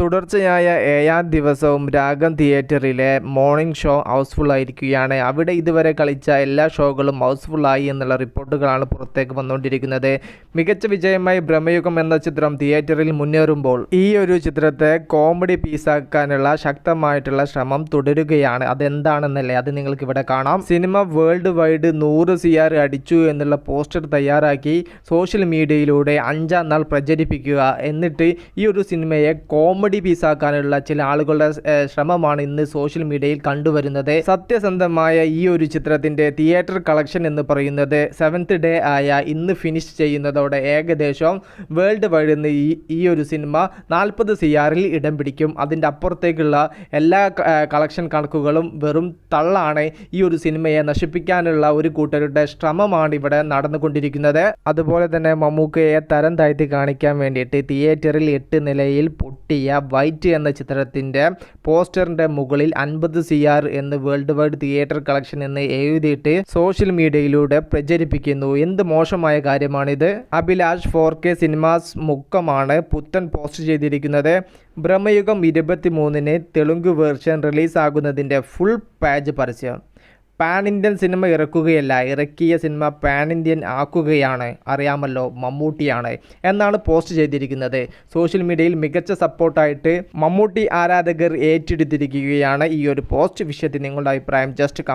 തുടർച്ചയായ ഏഴാം ദിവസവും രാഗം തിയേറ്ററിലെ മോർണിംഗ് ഷോ ഹൗസ്ഫുൾ ആയിരിക്കുകയാണ്. അവിടെ ഇതുവരെ കളിച്ച എല്ലാ ഷോകളും ഹൗസ്ഫുള്ളായി എന്നുള്ള റിപ്പോർട്ടുകളാണ് പുറത്തേക്ക് വന്നുകൊണ്ടിരിക്കുന്നത്. മികച്ച വിജയമായി ഭ്രമയുഗം എന്ന ചിത്രം തിയേറ്ററിൽ മുന്നേറുമ്പോൾ ഈ ഒരു ചിത്രത്തെ കോമഡി പീസാക്കാനുള്ള ശക്തമായിട്ടുള്ള ശ്രമം തുടരുകയാണ്. അതെന്താണെന്നല്ലേ? അത് നിങ്ങൾക്ക് ഇവിടെ കാണാം. സിനിമ വേൾഡ് വൈഡ് നൂറ് സി ആർ അടിച്ചു എന്നുള്ള പോസ്റ്റർ തയ്യാറാക്കി സോഷ്യൽ മീഡിയയിലൂടെ അഞ്ചാം നാൾ പ്രചരിപ്പിക്കുക എന്നിട്ട് ഈ ഒരു സിനിമയെ കോമഡി പീസാക്കാനുള്ള ചില ആളുകളുടെ ശ്രമമാണ് ഇന്ന് സോഷ്യൽ മീഡിയയിൽ കണ്ടുവരുന്നത്. സത്യസന്ധമായ ഈ ഒരു ചിത്രത്തിന്റെ തിയേറ്റർ കളക്ഷൻ എന്ന് പറയുന്നത് സെവൻത് ഡേ ആയ ഇന്ന് ഫിനിഷ് ചെയ്യുന്നതോടെ ഏകദേശം വേൾഡ് വൈഡ് ഈ ഈ ഒരു സിനിമ നാൽപ്പത് സി ആറിൽ ഇടം പിടിക്കും. അതിന്റെ അപ്പുറത്തേക്കുള്ള എല്ലാ കളക്ഷൻ കണക്കുകളും വെറും തള്ളാണ് ഈ ഒരു സിനിമയെ നശിപ്പിക്കാനുള്ള ഒരു കൂട്ടരുടെ ശ്രമമാണ് ഇവിടെ നടന്നുകൊണ്ടിരിക്കുന്നത്. അതുപോലെ തന്നെ മമ്മൂക്കയെ തരം താഴ്ത്തി കാണിക്കാൻ വേണ്ടിയിട്ട് തിയേറ്ററിൽ എട്ട് നിലയിൽ പൊട്ടിയ വൈറ്റ് എന്ന ചിത്രത്തിന്റെ പോസ്റ്ററിന്റെ മുകളിൽ അൻപത് സി ആർ എന്ന് വേൾഡ് വൈഡ് തിയേറ്റർ കളക്ഷൻ എന്ന് എഴുതിയിട്ട് സോഷ്യൽ മീഡിയയിലൂടെ പ്രചരിപ്പിക്കുന്നു. എന്ത് മോശമായ കാര്യമാണിത്? അഭിലാഷ് ഫോർ കെ സിനിമാസ് മുക്കമാണ് പുത്തൻ പോസ്റ്റ് ചെയ്തിരിക്കുന്നത്. ബ്രഹ്മയുഗം ഇരുപത്തി മൂന്നിന് തെലുങ്ക് വേർഷൻ റിലീസാകുന്നതിന്റെ ഫുൾ പേജ് പരസ്യം. പാൻ ഇന്ത്യൻ സിനിമ ഇറക്കുകയല്ല ഇറക്കിയ സിനിമ പാൻ ഇന്ത്യൻ ആക്കുകയാണ്. അറിയാമല്ലോ മമ്മൂട്ടിയാണ്. എന്നാണ് പോസ്റ്റ് ചെയ്തിരിക്കുന്നത്. സോഷ്യൽ മീഡിയയിൽ മികച്ച സപ്പോർട്ടായിട്ട് മമ്മൂട്ടി ആരാധകർ ഏറ്റെടുത്തിരിക്കുകയാണ് ഈ ഒരു പോസ്റ്റ്. വിഷയത്തിൽ നിങ്ങളുടെ അഭിപ്രായം ജസ്റ്റ് കമ